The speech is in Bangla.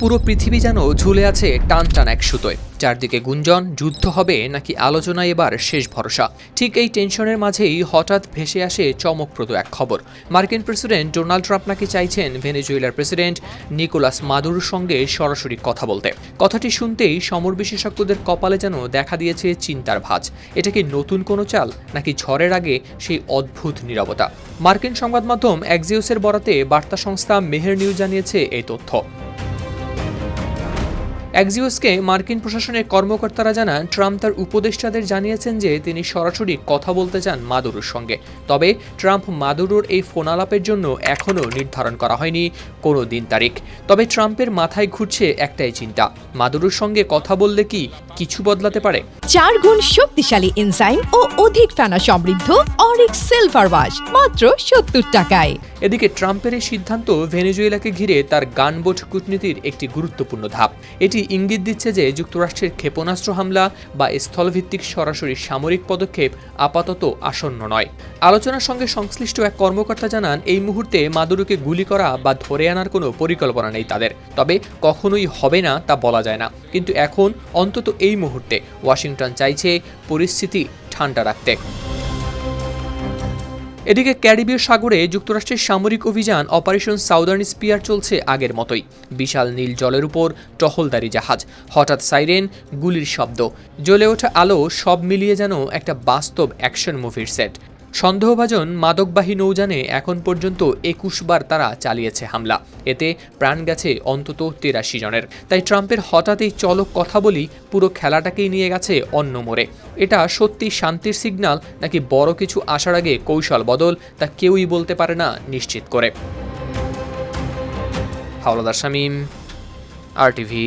পুরো পৃথিবী যেন ঝুলে আছে টান টান এক সুতোয়। চারদিকে গুঞ্জন, যুদ্ধ হবে নাকি আলোচনা এবার শেষ ভরসা? ঠিক এই টেনশনের মাঝেই হঠাৎ ভেসে আসে চমকপ্রদ এক খবর। মার্কিন প্রেসিডেন্ট ডোনাল্ড ট্রাম্প নাকি চাইছেন ভেনেজুয়েলার প্রেসিডেন্ট নিকোলাস মাদুরোর সঙ্গে সরাসরি কথা বলতে। কথাটি শুনতেই সমর বিশেষজ্ঞদের কপালে যেন দেখা দিয়েছে চিন্তার ভাঁজ। এটা কি নতুন কোনো চাল, নাকি ঝড়ের আগে সেই অদ্ভুত নীরবতা? মার্কিন সংবাদ মাধ্যম এক্সিওসের বরাতে বার্তা সংস্থা মেহের নিউজ জানিয়েছে এই তথ্য। এক্সিওসকে মার্কিন প্রশাসনের কর্মকর্তারা জানান, ট্রাম্প তার উপদেষ্টাদের জানিয়েছেন যে তিনি সরাসরি কথা বলতে চান মাদুরোর সঙ্গে। তবে ট্রাম্প মাদুরোর এই ফোনালাপের জন্য এখনও নির্ধারণ করা হয়নি কোনো দিন তারিখ। তবে ট্রাম্পের মাথায় ঘুরছে একটাই চিন্তা, মাদুরোর সঙ্গে কথা বললে কি কিছু বদলাতে পারে? চার গুণ শক্তিশালী এনজাইম ও অধিক ফেনা সমৃদ্ধ অরিক সিলভার ওয়াশ, মাত্র সত্তর টাকায়। এদিকে ট্রাম্পের এই সিদ্ধান্ত ভেনেজুয়েলাকে ঘিরে তার গানবোট কূটনীতির একটি গুরুত্বপূর্ণ ধাপ। এটি ইঙ্গিত দিচ্ছে যে যুক্তরাষ্ট্রের ক্ষেপণাস্ত্র হামলা বা স্থলভিত্তিক সরাসরি সামরিক পদক্ষেপ আপাতত আসন্ন নয়। আলোচনার সঙ্গে সংশ্লিষ্ট এক কর্মকর্তা জানান, এই মুহূর্তে মাদুরোকে গুলি করা বা ধরে আনার কোনো পরিকল্পনা নেই তাদের। তবে কখনোই হবে না তা বলা যায় না। কিন্তু এখন অন্তত এই মুহূর্তে ওয়াশিংটন চাইছে পরিস্থিতি ঠান্ডা রাখতে। এদিকে ক্যারিবীয় সাগরে যুক্তরাষ্ট্রের সামরিক অভিযান অপারেশন সাউদার্ন স্পিয়ার চলছে আগের মতোই। বিশাল নীল জলের উপর টহলদারি জাহাজ। হঠাৎ সাইরেন, গুলির শব্দ। জ্বলে ওঠা আলো সব মিলিয়ে যেন একটা বাস্তব অ্যাকশন মুভির সেট। সন্দেহভাজন মাদকবাহী নৌযানে এখন পর্যন্ত একুশ বার তারা চালিয়েছে হামলা। এতে প্রাণ গেছে অন্তত তেরাশি জনের। তাই ট্রাম্পের হঠাৎ এই চলক কথা বলি পুরো খেলাটাকেই নিয়ে গেছে অন্য মোড়ে। এটা সত্যি শান্তির সিগন্যাল নাকি বড় কিছু আসার আগে কৌশল বদল, তা কেউই বলতে পারে না নিশ্চিত করে। Howlader Shamim, R TV.